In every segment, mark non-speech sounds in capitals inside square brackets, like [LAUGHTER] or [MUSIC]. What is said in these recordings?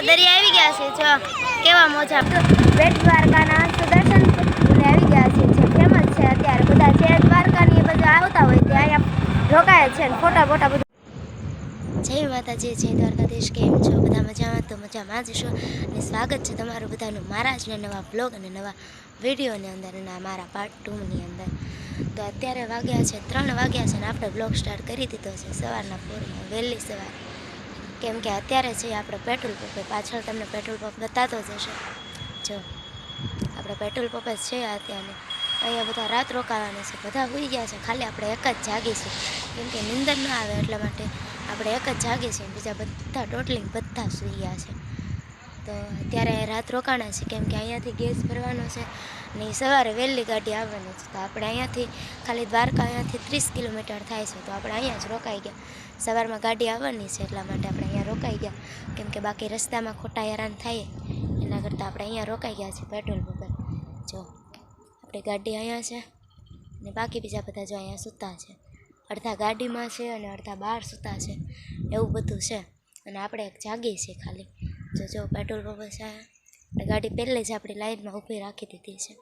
આપણે દરિયા આવી ગયા છે જો. કેવા મોજા. બેટ દ્વારકાના સુદર્શન આવી ગયા છે જે ફેમસ છે અત્યારે. બધા જે દ્વારકાની બધા આવતા હોય તે અહીંયા રોકાય છે ને ફોટા ફોટા બધું. જય માતાજી જય દ્વારકાધીશ. કેમ છો? બધા મજામાં? તો મજામાં જ છો? અને સ્વાગત છે તમારું બધાનું મારા જ નવા બ્લોગ અને નવા વિડીયોની અંદર અને મારા પાર્ટ ટુની અંદર. તો અત્યારે વાગ્યા છે ત્રણ વાગ્યા છે ને આપણે બ્લોગ સ્ટાર્ટ કરી દીધો છે. સવારના પૂરમાં વહેલી સવાર. કેમ કે અત્યારે છે આપણે પેટ્રોલ પંપે પાછળ તમને પેટ્રોલ પંપ બતાતો જ હશે. જો, આપણે પેટ્રોલ પંપ જ છે અત્યારે. અહીંયા બધા રાત રોકાવાની છે. બધા હોઈ ગયા છે. ખાલી આપણે એક જ જાગીશું કેમ કે નિંદર ન આવે એટલા માટે આપણે એક જ જાગીશું બીજા બધા ટોટલિંગ બધા સૂઈ ગયા છે. તો અત્યારે રાત રોકાણા છે. કેમ કે અહીંયાથી ગેસ ભરવાનો છે. ને સવારે વહેલી ગાડી આવવાની છે. તો આપણે અહીંયાથી ખાલી દ્વારકા અહીંયાથી ત્રીસ કિલોમીટર થાય છે. તો આપણે અહીંયા જ રોકાઈ ગયા. સવારમાં ગાડી આવવાની છે એટલા માટે આપણે અહીંયા રોકાઈ ગયા. કેમ કે બાકી રસ્તામાં ખોટા હેરાન થાય. એના કરતાં આપણે અહીંયા રોકાઈ ગયા છે પેટ્રોલ પંપ. જો, આપણી ગાડી અહીંયા છે ને બાકી બીજા બધા જો અહીંયા સૂતા છે. અડધા ગાડીમાં છે અને અડધા બહાર સૂતા છે. એવું બધું છે. અને આપણે એક જાગી છે ખાલી. જો જો, પેટ્રોલ પંપ છે. ગાડી પહેલે જ આપણી લાઈનમાં ઊભી રાખી દીધી છે.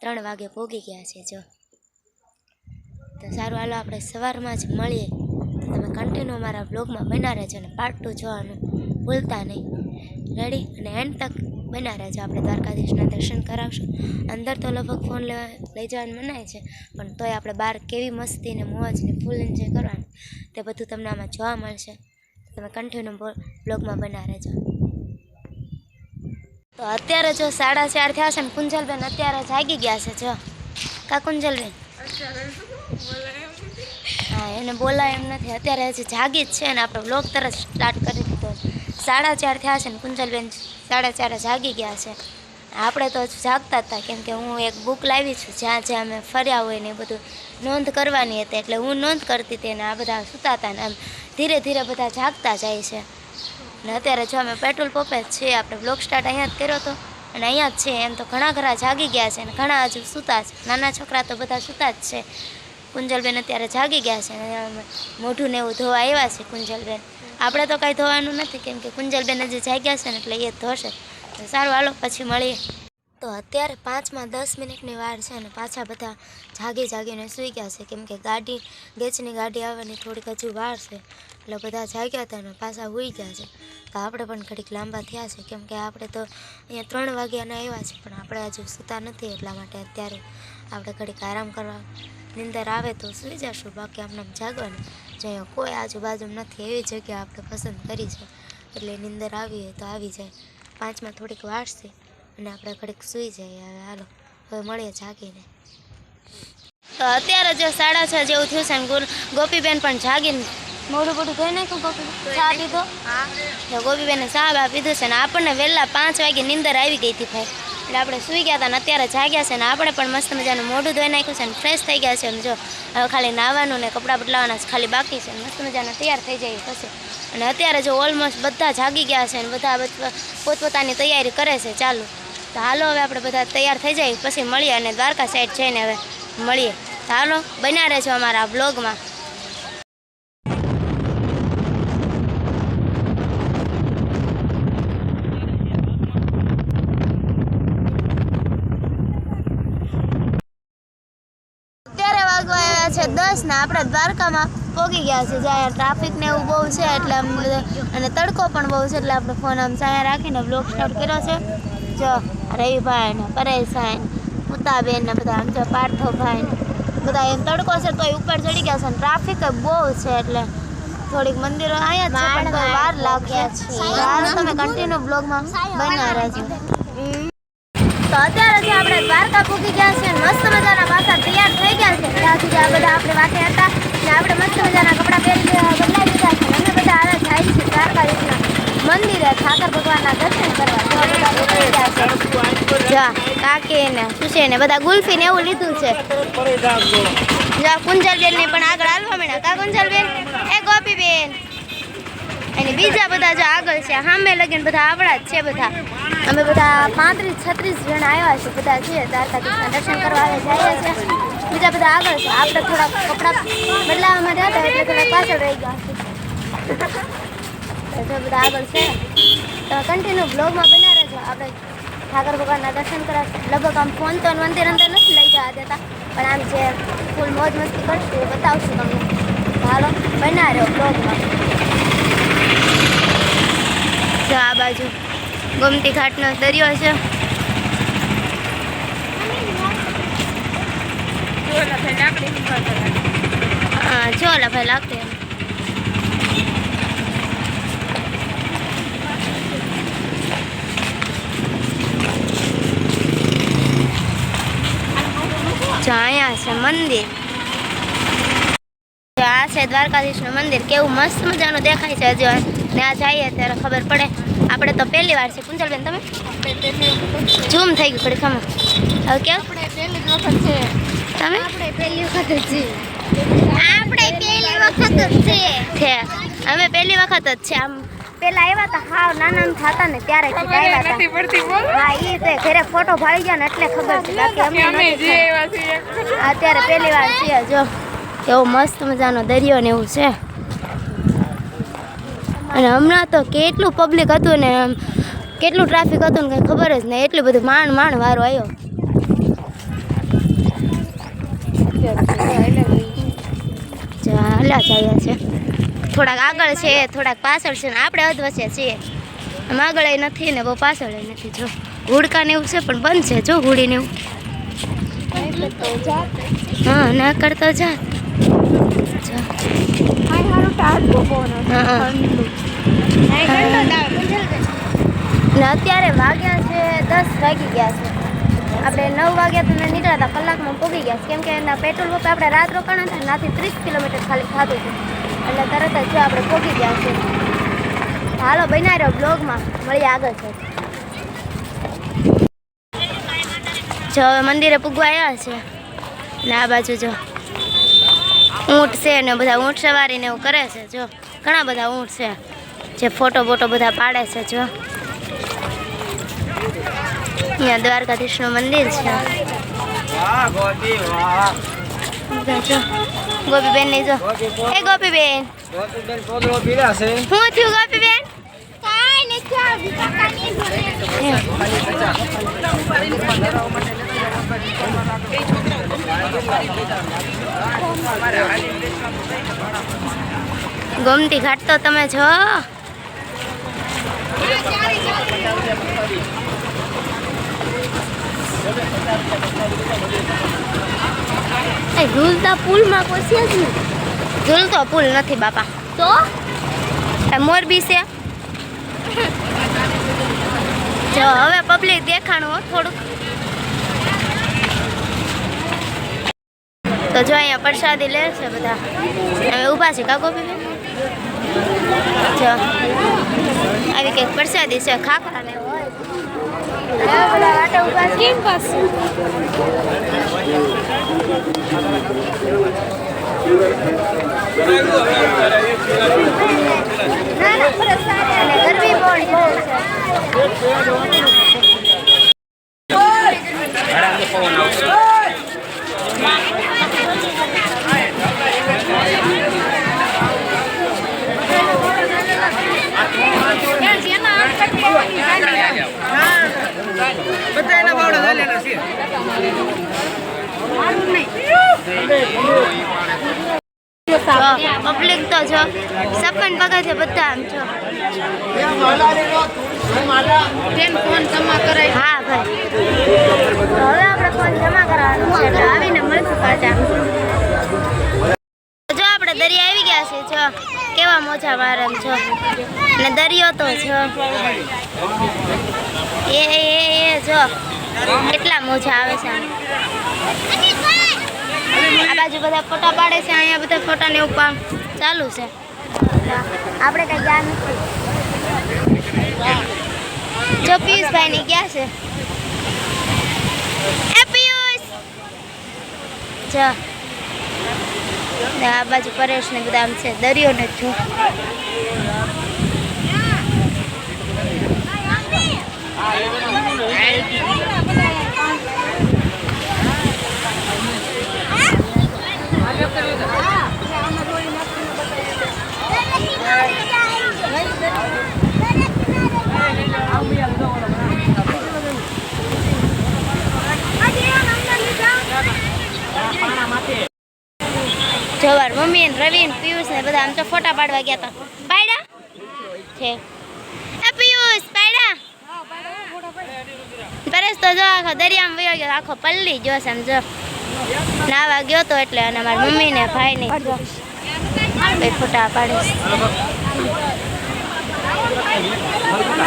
ત્રણ વાગે પોગી ગયા છે જો. તો સારું, હાલો આપણે સવારમાં જ મળીએ. તમે કન્ટિન્યુ અમારા બ્લોગમાં બના રહેજો અને પાર્ટ ટુ જોવાનું ભૂલતા નહીં. રેડી અને એન્ડ તક બના રહેજો. આપણે દ્વારકાધીશના દર્શન કરાવશું. અંદર તો લગભગ ફોન લેવા, લઈ જવાનું મનાય છે. પણ તોય આપણે બહાર કેવી મસ્તી ને મોજ ફૂલ એન્જોય કરવાનું. તે બધું તમને આમાં જોવા મળશે. તમે કન્ટિન્યુ બ્લોગમાં બના રહેજો. તો અત્યારે જો સાડા ચાર થયા છે ને કુંજલબેન અત્યારે જાગી ગયા છે, જો. કા કુંજલબેન? હા, એને બોલાય એમ નથી. અત્યારે હજી જાગી જ છે ને, આપણે બ્લોગ તરત સ્ટાર્ટ કરી દીધો સાડા ચાર થયા છે ને, કુંજલબેન સાડા ચારે જાગી ગયા છે. આપણે તો જાગતા હતા, કેમ કે હું એક બુક લાવી છું, જ્યાં જ્યાં અમે ફર્યા હોય ને એ બધું નોંધ કરવાની હતી. એટલે હું નોંધ કરતી હતી ને, આ બધા સૂતા હતા ને આમ ધીરે ધીરે બધા જાગતા જાય છે. ને અત્યારે જો અમે પેટ્રોલ પંપે જ છીએ, આપણે બ્લોક સ્ટાર્ટ અહીંયા જ કર્યો હતો. અને અહીંયા જ છે એમ તો ઘણા ઘણા જાગી ગયા છે અને ઘણા હજુ સૂતા છે. નાના છોકરા તો બધા સૂતા જ છે. કુંજલબેન અત્યારે જાગી ગયા છે અને મોઢું ને એવું ધોવા આવ્યા છે કુંજલબેન. આપણે તો કાંઈ ધોવાનું નથી, કેમ કે કુંજલબેન હજી જાગ્યા છે ને એટલે એ જ ધોશે. તો સારું, હાલો, પછી મળીએ. તો અત્યારે પાંચમાં દસ મિનિટની વાર છે અને પાછા બધા જાગી જાગીને સૂઈ ગયા છે, કેમ કે ગાડી ગેચની ગાડી આવવાની થોડીક હજુ વાર છે. એટલે બધા જાગ્યા હતા અને પાછા સૂઈ ગયા છે. તો આપણે પણ ઘડીક લાંબા થયા છે. કેમ કે આપણે તો અહીંયા ત્રણ વાગ્યાના આવ્યા છે, પણ આપણે હજુ સૂતા નથી એટલા માટે અત્યારે આપણે ઘડીક આરામ કરવા નિંદર આવે તો સૂઈ જશું. બાકી આમને આમ જાગવાનું. જો અહીંયા કોઈ આજુબાજુ નથી, એવી જગ્યા આપણે પસંદ કરી છે. એટલે નિંદર આવી હોય તો આવી જાય. પાંચમાં થોડીક વાર અને આપણે ઘડીક સૂઈ જઈએ. હવે હાલો, હવે મળીએ જાગીને. અત્યારે જો સાડા છ જેવું થયું છે ગોપીબેન પણ જાગીને મોઢું મોઢું ધોઈ નાખ્યું ગોપી ચા પીધો? તો ગોપીબેને ચા બા પીધું છે ને આપણને વહેલા પાંચ વાગે નીંદર આવી ગઈ હતી ભાઈ. એટલે આપણે સૂઈ ગયા હતા ને અત્યારે જાગ્યા છે ને આપણે પણ મસ્ત મજાનું મોઢું ધોઈ નાખ્યું છે ને ફ્રેશ થઈ ગયા છે ને જો. હવે ખાલી નાહવાનું ને કપડાં બદલાવાના ખાલી બાકી છે મસ્ત મજાના તૈયાર થઈ જાય પછી. અને અત્યારે જો ઓલમોસ્ટ બધા જાગી ગયા છે ને બધા પોતપોતાની તૈયારી કરે છે ચાલુ. તો હાલો હવે આપણે બધા તૈયાર થઈ જાય પછી મળીએ અને દ્વારકા સાઈડ જઈને હવે મળીએ. તો હાલો બન્યા રહેજો અમારા બ્લોગમાં અત્યારે વાગવા આવ્યા છે દસ ને આપણે દ્વારકામાં પોગી ગયા છે. જ્યાં ટ્રાફિક ને એવું બહુ છે એટલે આમ બધું- અને તડકો પણ બહુ છે એટલે આપણે ફોન આમ સાયા રાખીને બ્લોક સ્ટાર્ટ કર્યો છે. જો રવિભાઈ ને પરેશભાઈ ને મુતાબેન ને બધા આમ જો પાર્થોભાઈ ને બધા એમ તડકો છે તો ઉપર ચડી ગયા છે. ટ્રાફિક બહુ છે એટલે થોડીક મંદિરો અહીંયા છે પણ વાર વાર છે. વાર તમે કન્ટિન્યુ બ્લોગમાં બન્યા રહેજો. તો અત્યારે જે આપણે દ્વારકા પૂકી ગયા છે મસ્ત મજાના પાછા તૈયાર થઈ ગયા છે. ત્યાં સુધી આ બધા આપણે વાટે હતા ને આપણે મસ્ત મજાના કપડાં પહેરી લીધા, બદલાઈ દીધા છે. અમે બધા હવે જાય છે દ્વારકાધીશના મંદિરે ઠાકર ભગવાનના દર્શન કરવા. જા કાકી ને સુશે ને બધા ગુલ્ફી ને એવું લીધું છે. જા કુંજલબેન ને પણ આગળ હાલવા મળ્યા કા કુંજલબેન? એ ગોપીબેન. અને બીજા બધા જો આગળ છે સામે લગીને બધા આવડા જ છે બધા. અમે બધા પાંત્રીસ, છત્રીસ જણા આવ્યા છે, બધા છીએ. કૃષ્ણ દર્શન કરવા આવે જઈએ છે બીજા બધા આગળ છે. આપણે થોડા કપડાં બદલાવવામાં માટે હતા એટલે થોડા પાછળ રહી ગયા તો બધા આગળ છે. તો કન્ટિન્યુ બ્લોગમાં બના રહેજો. આપણે ઠાકર ભગવાનના દર્શન કરવા લગભગ આમ ફોન તો મંદિર અંદર નથી લઈ જવા દેતા, પણ આમ જે ફૂલ મોજ મસ્તી કરશું એ બતાવશું તમને. હાલો બના રહ્યો બ્લોગમાં આ બાજુ. ગોમતી ઘાટનો દરિયો છે. હા, જો ભાઈ લાગતી અહીંયા છે મંદિર. આ છે દ્વારકાધીશનું મંદિર. કેવું મસ્ત મજાનું દેખાય છે હજુ ને આ જઈએ ત્યારે ખબર પડે. આપણે તો પહેલી વાર છે. કુંજલબેન તમે? જૂમ થઈ ગયું ખડી ખમો હવે કેવું? તમે? આપણે પહેલી વખત જ આપણે પહેલી વખત જ છે. અમે પહેલી વખત જ છે. આમ પેલા આવ્યા હતા હાવ નાના થતા ને ત્યારે આવ્યા હતા. નથી પડતી બોલ. હા એ તો ઘરે ફોટો ભાળી ગયા ને એટલે ખબર છે. બાકી અમને નથી અત્યારે પહેલી વાર છીએ જો. એવો મસ્ત મજાનો દરિયો ને એવું છે. અને હમણાં તો કેટલું પબ્લિક હતું ને કેટલું ટ્રાફિક હતું ને કંઈ ખબર જ નહીં. એટલું બધું માંડ માંડ વારો આવ્યો હાલા જાય છે. થોડાક આગળ છે થોડાક પાછળ છે ને આપણે અધવચ્ચે છીએ. આમ આગળ નથી ને બહુ પાછળ નથી. જો હુડકા ને એવું છે પણ બંધ છે. જો હુડી ને એવું. હા ના કરતો જા. જા. હા, હા. અત્યારે વાગ્યા છે દસ વાગી ગયા છે. આપણે નવ વાગ્યા તો નીકળ્યા હતા, કલાકમાં પહોંચી ગયા છે. કેમ કે એના પેટ્રોલ પંપે આપણે રાત રોકાણા હતા નાથી ત્રીસ કિલોમીટર ખાલી થતું હતું. એટલે તરત જ જો આપણે પહોંચી ગયા છે. હાલો બનાવી રહ્યો બ્લોગમાં મળીએ આગળ છે. જો, હવે મંદિરે પૂગવા આવ્યા છે. ને આ બાજુ જો. ઊંટ છે ને બધા ઊંટ સવારી ને એવું કરે છે. જો, ઘણા બધા ઊંટ છે. જે ફોટો બોટો બધા પાડે છે જો. અહીંયા દ્વારકાધીશનું મંદિર છે. ગોપીબેનની જો. એ ગોપીબેન. હું થયું ગોપીબેન? ગોમતી ઘાટ તો તમે છો. ઝૂલતા પુલમાં કોઈ છે જ ઝૂલતો પુલ નથી, બાપા. તો? મોરબી છે. હવે પબ્લિક દેખાણું થોડુંક. તો જો અહીંયા પ્રસાદી લે છે બધા. હવે ઊભા છે કાકો પીવે જો. આવી કંઈક પ્રસાદી છે ખાખરા ને બધા બધા એના છે. પબ્લિક તો છો સપન પગે બધા આમ છો તેમ ફોન જમા કરાય. હા ભાઈ. હવે આપણે ફોન જમા કરવાનો છે. આવીને મળશું પાછા. આપણે દરિયા આવી ગયા છે, જો. કેવા મોજા મારે છો અને દરિયો તો જો. એ એ એ જો. કેટલા મોજા આવે છે આ બાજુ બધા ફોટા પાડે છે, અહીંયા બધા ફોટા ને ઉપર. ચાલુ છે. આપણે કઈ ગયા નથી. જો પિયુષભાઈ ની ગયા છે. એ પિયુષ! જો. ને આ બાજુ પરેશ ને બધા આમ છે દરિયો ને જો મમ્મી રવિ પિયુષ ને બધા આમ તો ફોટા પાડવા ગયા હતા પાડા છે. આ પિયુષ પાડ્યા પરેશ તો જો આખો દરિયામાં વયો ગયો, આખો પલ્લી જો છે જો. નાવા ગયો તો એટલે અને મારી મમ્મી ને ભાઈ ને ફોટા પાડે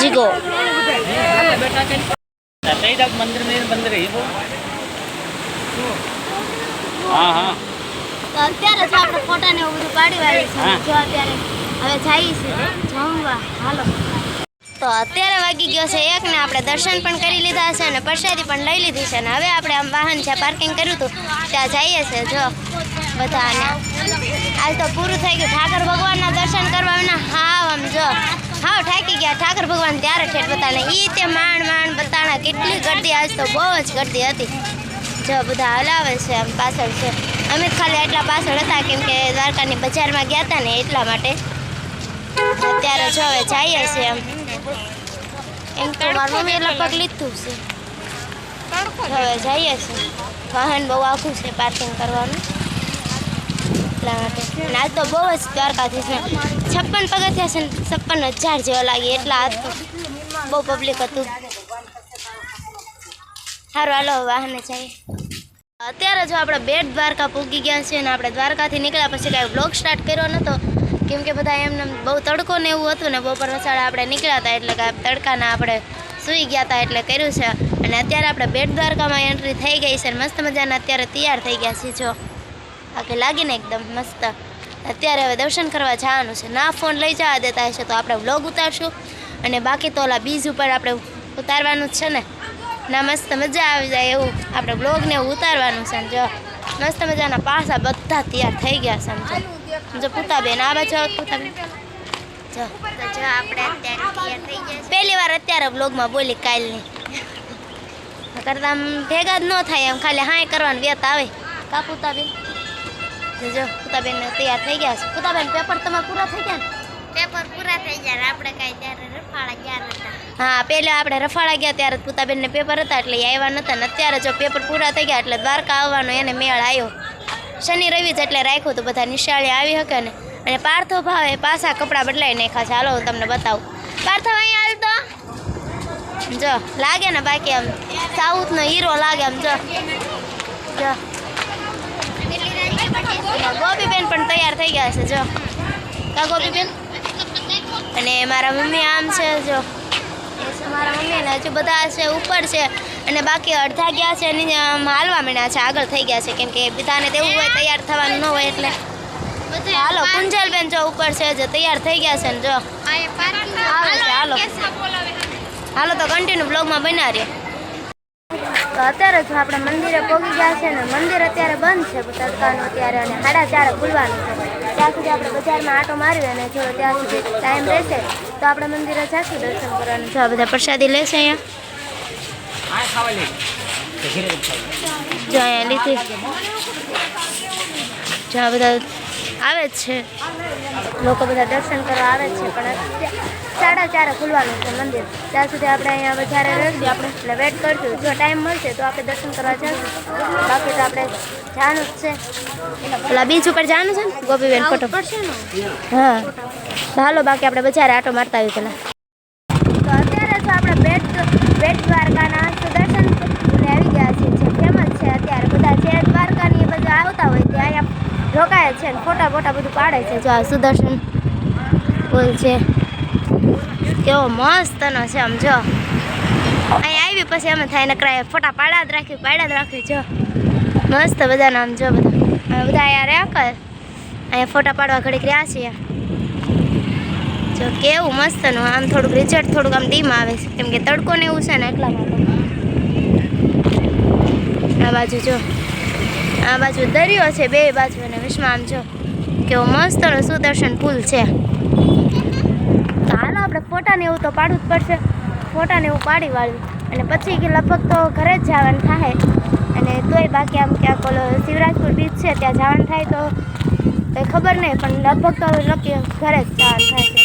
જીગો. મંદિર મંદિર હા હા. તો અત્યારે જ આપણે ફોટા ને એવું બધું પાડી વાળી છે. જો અત્યારે હવે જઈએ છીએ જમવા. હાલો. તો અત્યારે વાગી ગયો છે એક ને આપણે દર્શન પણ કરી લીધા છે અને પ્રસાદી પણ લઈ લીધી છે અને હવે આપણે આમ વાહન જ્યાં પાર્કિંગ કર્યું હતું ત્યાં જઈએ છીએ. જો બધાને. આજ તો પૂરું થઈ ગયું. ઠાકર ભગવાનના દર્શન કરવા વિના હાવ આમ જો. હાવ ઠાકી ગયા. ઠાકર ભગવાન ત્યારે ઠેઠ બતાને ઈ તે માંડ માંડ બતાણા. કેટલી ગરદી. આજ તો બહુ જ ગરદી હતી. જો બધા હલાવે છે આમ પાછળ છે. અમે ખાલી એટલા પાછળ હતા, કેમ કે દ્વારકાની બજારમાં ગયા હતા ને એટલા માટે. અત્યારે જો હવે જઈએ છીએ એમ. એમ તો મારું મમ્મીએ લગભગ લીધું છે. હવે જઈએ છીએ. વાહન બહુ આખું છે પાર્કિંગ કરવાનું. એટલા માટે. અને આજ તો બહુ જ દ્વારકાથી છે છપ્પન પગથિયા છે ને, છપ્પન હજાર જેવા લાગી એટલા આજ બહુ પબ્લિક હતું. સારું હાલો, વાહને જઈએ. અત્યારે જો આપણે બેટ દ્વારકા પૂગી ગયા છે અને આપણે દ્વારકાથી નીકળ્યા પછી કાંઈ બ્લોગ સ્ટાર્ટ કર્યો નહોતો, કેમ કે બધા એમને બહુ તડકો ને એવું હતું ને, બપોર વસાડે આપણે નીકળ્યા હતા એટલે કાંઈ તડકાના આપણે સૂઈ ગયા હતા એટલે કર્યું છે. અને અત્યારે આપણે બેટ દ્વારકામાં એન્ટ્રી થઈ ગઈ છે અને મસ્ત મજાના અત્યારે તૈયાર થઈ ગયા છે જો. આખે લાગીને એકદમ મસ્ત. અત્યારે હવે દર્શન કરવા જવાનું છે. ના ફોન લઈ જવા દેતા હશે તો આપણે વ્લોગ ઉતારશું. અને બાકી તો ઓલા બીજ ઉપર આપણે ઉતારવાનું જ છે ને. ના મસ્ત મજા આવી જાય એવું. આપણે બ્લોગ ને એવું ઉતારવાનું છે જો. મસ્ત મજાના પાસા બધા તૈયાર થઈ ગયા સમજો જો. પૂતાબેન આ બાજુ આવો પૂતાબેન. જો આપણે તૈયાર થઈ ગયા પહેલી વાર અત્યારે બ્લોગમાં બોલી કાલની. કરતા આમ ભેગા જ ન થાય એમ, ખાલી હાય કરવાનું વ્યત આવે. કા પૂતાબેન? જો પૂતાબેન તૈયાર થઈ ગયા છે. પૂતાબેન પેપર તમારે પૂરા થઈ ગયા પેપર પૂરા થઈ ગયા, આપણે કાંઈ ત્યારે રફાળા હા પહેલાં આપણે રફાળા ગયા ત્યારે પૂતાબેનને પેપર હતા એટલે એ આવ્યા નતા ને અત્યારે જો પેપર પૂરા થઈ ગયા એટલે દ્વારકા આવવાનો એને મેળ આવ્યો. શનિ, રવિ જ એટલે રાખ્યું હતું, બધા નિશાળે આવી શકે ને. અને પાર્થો ભાવે પાછા કપડાં બદલાઈ નાખ્યા છે. હાલો, હું તમને બતાવું. પાર્થો અહીંયા હાલ તો. જો, લાગે ને બાકી આમ. સાઉથનો હીરો લાગે આમ, જો. જો. ગોપીબેન પણ તૈયાર થઈ ગયા છે, જો. કા ગોપીબેન? અને મારા મમ્મી આમ છે, જો. એ મારા મમ્મી હજુ બધા છે ઉપર છે અને બાકી અડધા ગયા છે અને હાલવા માંડ્યા છે આગળ થઈ ગયા છે કેમ કે બધાને તેવું હોય તૈયાર થવાનું ન હોય એટલે. હાલો કુંજલબેન જો ઉપર છે જો તૈયાર થઈ ગયા છે ને જો. આવે છે, હાલો. હાલો તો કન્ટિન્યુ બ્લોગમાં બના રહ્યો તો અત્યારે જો આપણે મંદિરે પહોંચી ગયા છે ને મંદિર અત્યારે બંધ છે તડકાનું અત્યારે અને સાડા ચારે ખુલવાનું છે. ત્યાં સુધી આપણે બજારમાં આટો માર્યો અને જો ત્યાં સુધી ટાઈમ રહેશે, તો આપણે મંદિરે જઈશું દર્શન કરવાનું. જો બધા પ્રસાદી લેશે અહીંયા. જો અહીંયા લીધી. જો બધા આવે છે. લોકો બધા દર્શન કરવા આવે જ છે પણ સાડા ચારે ખુલવાનું છે મંદિર. ત્યાં સુધી આપણે અહીંયા વધારે રહીશું આપણે એટલે વેટ કરશું. જો ટાઈમ મળશે તો આપણે દર્શન કરવા જઈશું બાકી તો આપણે જવાનું જ છે. પેલા બીચ ઉપર જવાનું છે ને ગોપીબેન ફોટો હા. તો હાલો બાકી આપણે બજારે આટો મારતા આવી પેલા. તો અત્યારે તો આપણે બેટ બેટ દ્વારકાના સુદર્શન પુલને આવી ગયા છીએ જે ફેમસ છે અત્યારે બધા જે દ્વારકાની એ બધા આવતા હોય ત્યાં અહીંયા રોકાય છે ને ફોટા ફોટા બધું પાડે છે. જો આ સુદર્શન પુલ છે. કેવો મસ્તનો છે આમ જો. અહીંયા આવી પછી અમે થાય નકરાય ફોટા પાડા જ રાખ્યું પાડા જ રાખ્યું જો. મસ્ત બધાને આમ જો બધા. બધા અહીંયા રહ્યા કર. અહીંયા ફોટા પાડવા ઘડીક રહ્યા છીએ. જો કેવું મસ્તનું, આમ થોડુંક રિઝલ્ટ થોડુંક આમ ડીમ આવે છે. કેમ કે તડકો ને એવું છે ને એટલા માટે. આ બાજુ જો. આ બાજુ દરિયો છે, બે બાજુ અને વિશમાં આમ જો. કેવો મસ્ત સુદર્શન પુલ છે. તો હાલો આપણે ફોટાને એવું તો પાડવું જ પડશે. ફોટાને એવું પાડી વાળ્યું અને પછી કે લગભગ તો ઘરે જ જવાનું થાય. અને તોય બાકી આમ ક્યાંક ઓલો શિવરાજપુર બીચ છે, ત્યાં જવાનું થાય તો કંઈ ખબર નહીં, પણ લગભગ તો નક્કી ઘરે જ જવાનું થાય છે.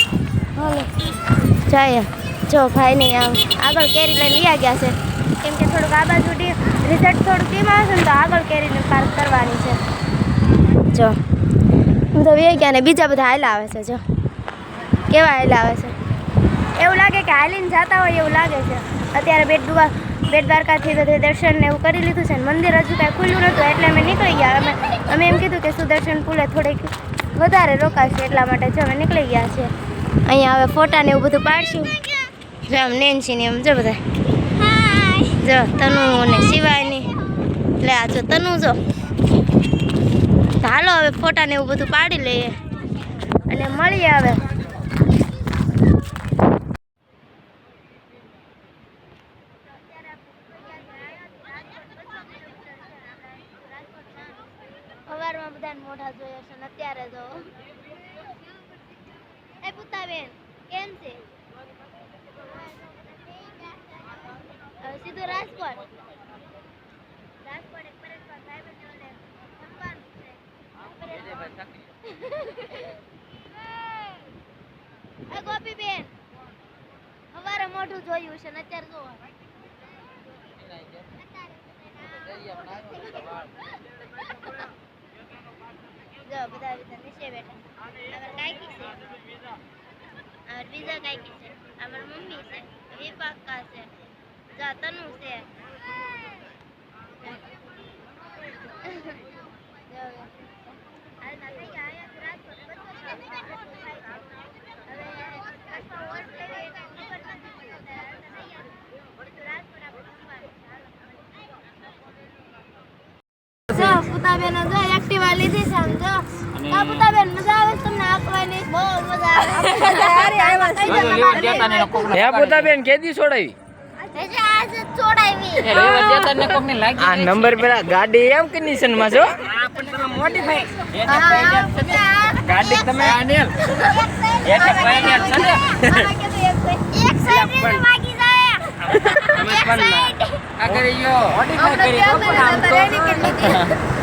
હાલો. જઈએ. જો ભાઈ નહીં આમ આગળ કેરી લઈને લઈ ગયા છે. કેમ કે થોડુંક આ બાજુ રિઝલ્ટ થોડું ટીમ આવશે ને તો આગળ કેરીને પાર્ક કરવાની છે. જો, હું તો વે ગયા ને બીજા બધા હાલ આવે છે, જો. કેવા હાલ આવે છે? એવું લાગે કે હાલીને જતા હોય એવું લાગે છે. અત્યારે બેટ દુવા બેટ દ્વારકાથી તો દર્શન ને એવું કરી લીધું છે ને મંદિર હજુ કાંઈ ખુલ્લું નહોતું, એટલે અમે નીકળી ગયા. અમે અમે એમ કીધું કે સુદર્શન પુલે થોડીક વધારે રોકાશે એટલા માટે જો અમે નીકળી ગયા છે અહીંયા હવે ફોટા ને એવું બધું પાડશું. જો આમ નેન્સી ને એમ, જો બધા. જો તનુ ને શિવાયની. એટલે આ જો તનુ જો. તો હાલો, હવે ફોટા ને એવું બધું પાડી લઈએ. અને મળીએ હવે. સવારમાં બધાને મોઢા જોઈએ છે અત્યારે જો એ પુતાબેન, કેમ છે? સીધું રાજકોટ. રાજકોટ એક પરેશભાઈ સાહેબને ઓલે જમવાનું છે. [LAUGHS] એ ગોપીબેન સવારે મોઢું જોયું છે ને અત્યારે જો જો બધા બધા નીચે બેઠા. અમાર છે. અમારે બીજા કાંઈકી છે. અમારી મમ્મી છે. વિપાકા છે. જા તનુ છે પુતાબેન જો એક્ટિવા લીધી આ પુતાબેન મજા આવે તમને આપવાની બહુ મજા આવે હે પોતાબેન કેદી છોડાવી આ નંબર પેલા ગાડી એમ કન્ડિશનમાં છો ગાડી તમે અનિલ એક ફાઈનલ છે ને એક સાઈડ ને માગી જાય આ કરી ગયો મોડિફાઈ કરી